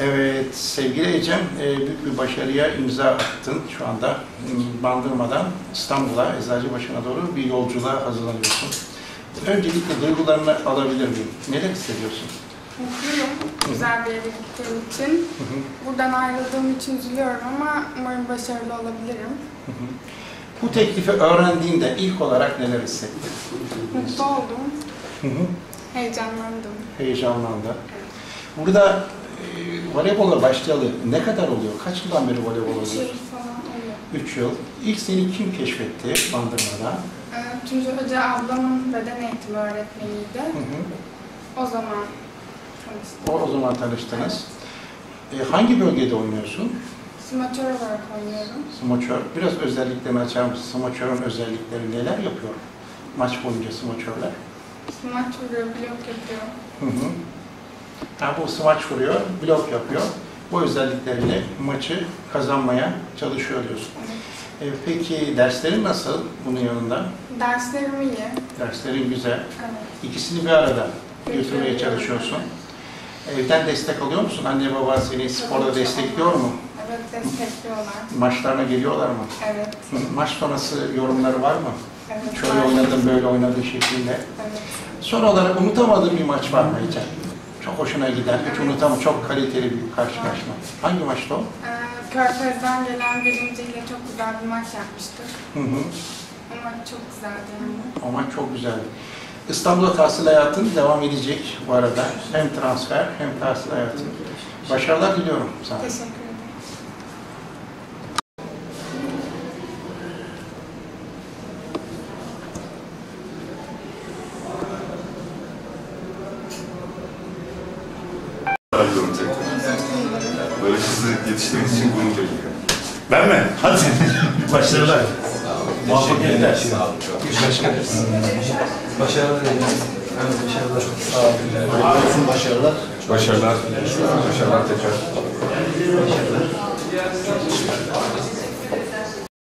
Evet, sevgili Ecem, e, büyük bir başarıya imza attın şu anda. M, Bandırmadan İstanbul'a, Eczacıbaşı'na doğru bir yolculuğa hazırlanıyorsun. Öncelikle duygularını alabilir miyim? Neler hissediyorsun? Mutluyum. Güzel bir yere gittiğim için. Hı hı, Buradan ayrıldığım için üzülüyorum ama umarım başarılı olabilirim. hı hı. Bu teklifi öğrendiğinde ilk olarak neler hissettin? Mutlu oldum. Hı hı. Heyecanlandım. Heyecanlandı. Burada voleybola başlayalı ne kadar oluyor? Kaç yıldan beri voleybol Üç oluyor. 3 yıl. İlk seni kim keşfetti Bandırma'da? Ee, Tunca Hoca ablamın beden eğitimi öğretmeniydi. Hı hı. O zaman tanıştık. O, o zaman tanıştınız. E, hangi bölgede oynuyorsun? Smatör olarak oynuyorum. Smoçör. Biraz özelliklerini açar mısın? Smoçörün özellikleri neler yapıyor? Maç boyunca smoçörler. Smaç vuruyor, blok yapıyor. Hı hı. Ha, bu smaç vuruyor, blok yapıyor. Bu özellikleriyle maçı kazanmaya çalışıyor diyorsun. Evet. E, peki derslerin nasıl bunun yanında? Derslerim iyi. Derslerin güzel. Evet. İkisini bir arada götürmeye çalışıyorsun. Evden destek alıyor musun? Anne baba seni sporda ki. destekliyor mu? Evet, destekliyorlar. Maçlarına geliyorlar mı? Evet. Maç sonrası yorumları var mı? Evet. Şöyle var. oynadım, böyle oynadı şeklinde. Evet. Son olarak unutamadığın bir maç var mı Ecem? Çok hoşuna giden, hiç unutamam, çok kaliteli bir karşılaşma. Hangi maçtı o? Ee, Körfez'den gelen birinciyle çok güzel bir maç yapmıştık. Hı hı. O maç çok güzeldi yani. O maç çok güzeldi. İstanbul'da tahsil hayatın devam edecek bu arada. Hem transfer hem tahsil hayatın. Başarılar diliyorum sana. Teşekkür ederim. Arıyorum tekrar. Böyle hızlı yetiştiğiniz için gurur duyuyorum. Ben mi? Hadi. Başarılar. Muvaffakiyetler. Başarılar dileriz. Evet, başarılar. Sağ olun. Başarılar. Başarılar. Başarılar tekrar. Başarılar.